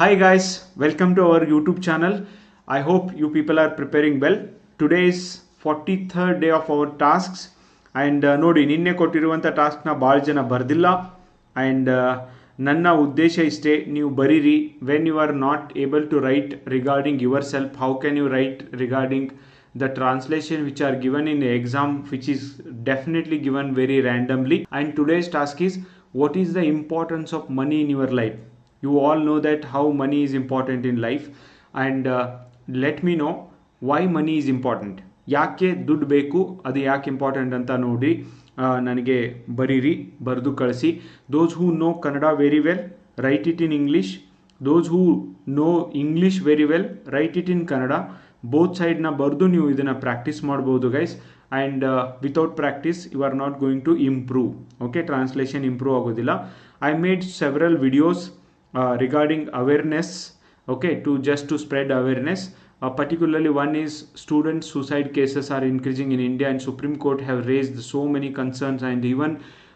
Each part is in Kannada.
Hi guys, welcome to our YouTube channel. I hope you people are preparing well. Today is 43rd day of our tasks and ನೋಡಿ ನಿನ್ನೆ ಕೊಟ್ಟಿರುವಂಥ ಟಾಸ್ಕ್ನ ಭಾಳ ಜನ ಬರೆದಿಲ್ಲ ಆ್ಯಂಡ್ ನನ್ನ ಉದ್ದೇಶ ಇಷ್ಟೇ ನೀವು ಬರೀರಿ when you are not able to write regarding yourself how can you write regarding translation which are given in the exam which is definitely given very randomly and today's task is what is the importance of money in your life you all know that how money is important in life. And uh, let me know why money is important. ಯಾಕೆ ದುಡ್ಡು ಬೇಕು? ಅದು ಯಾಕೆ ಇಂಪಾರ್ಟೆಂಟ್ ಅಂತ ನೋಡಿ ನನಗೆ ಬರೀರಿ ಬರೆದು ಕಳಿಸಿ. Those who know Kannada very well write it in English those who know English very well write it in Kannada both ಸೈಡ್ನ ಬರೆದು ನೀವು ಇದನ್ನು ಪ್ರಾಕ್ಟೀಸ್ ಮಾಡ್ಬೋದು guys and without practice you are not going to improve okay translation improve ಆಗೋದಿಲ್ಲ. I made several videos Uh, regarding awareness okay to just to spread awareness. Uh, particularly one is student suicide cases are increasing in india and supreme court have raised so many concerns and even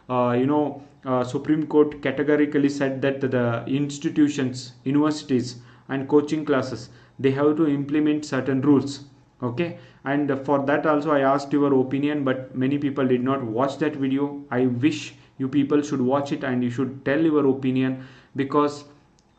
uh, you know uh, supreme court categorically said that the institutions universities and coaching classes they have to implement certain rules okay. And for that also i asked your opinion but many people did not watch that video. I wish you people should watch it and you should tell your opinion because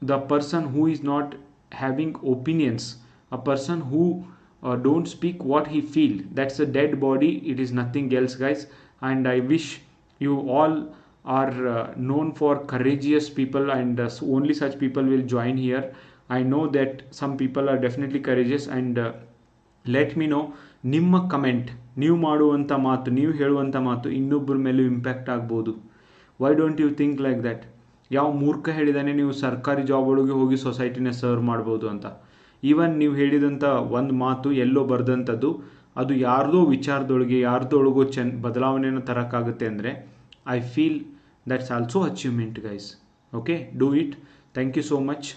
the person who is not having opinions a person who uh, don't speak what he feel that's a dead body it is nothing else guys. And i wish you all are uh, known for courageous people and uh, only such people will join here. I know that some people are definitely courageous and uh, let me know ನಿಮ್ಮ ಕಮೆಂಟ್ ನೀವು ಮಾಡುವಂಥ ಮಾತು, ನೀವು ಹೇಳುವಂಥ ಮಾತು ಇನ್ನೊಬ್ಬರ ಮೇಲೂ ಇಂಪ್ಯಾಕ್ಟ್ ಆಗ್ಬೋದು. Why don't you think like that ಯಾವ ಮೂರ್ಖ ಹೇಳಿದಾನೆ ನೀವು ಸರ್ಕಾರಿ ಜಾಬ್ ಒಳಗೆ ಹೋಗಿ ಸೊಸೈಟಿನ ಸರ್ವ್ ಮಾಡ್ಬೋದು ಅಂತ. ಈವನ್ ನೀವು ಹೇಳಿದಂಥ ಒಂದು ಮಾತು ಎಲ್ಲೋ ಬರೆದಂಥದ್ದು ಅದು ಯಾರ್ದೋ ವಿಚಾರದೊಳಗೆ, ಯಾರ್ದೊಳಗೋ ಚೆನ್ ಬದಲಾವಣೆಯನ್ನು ತರೋಕ್ಕಾಗುತ್ತೆ ಅಂದರೆ I feel that's also achievement guys okay do it thank you so much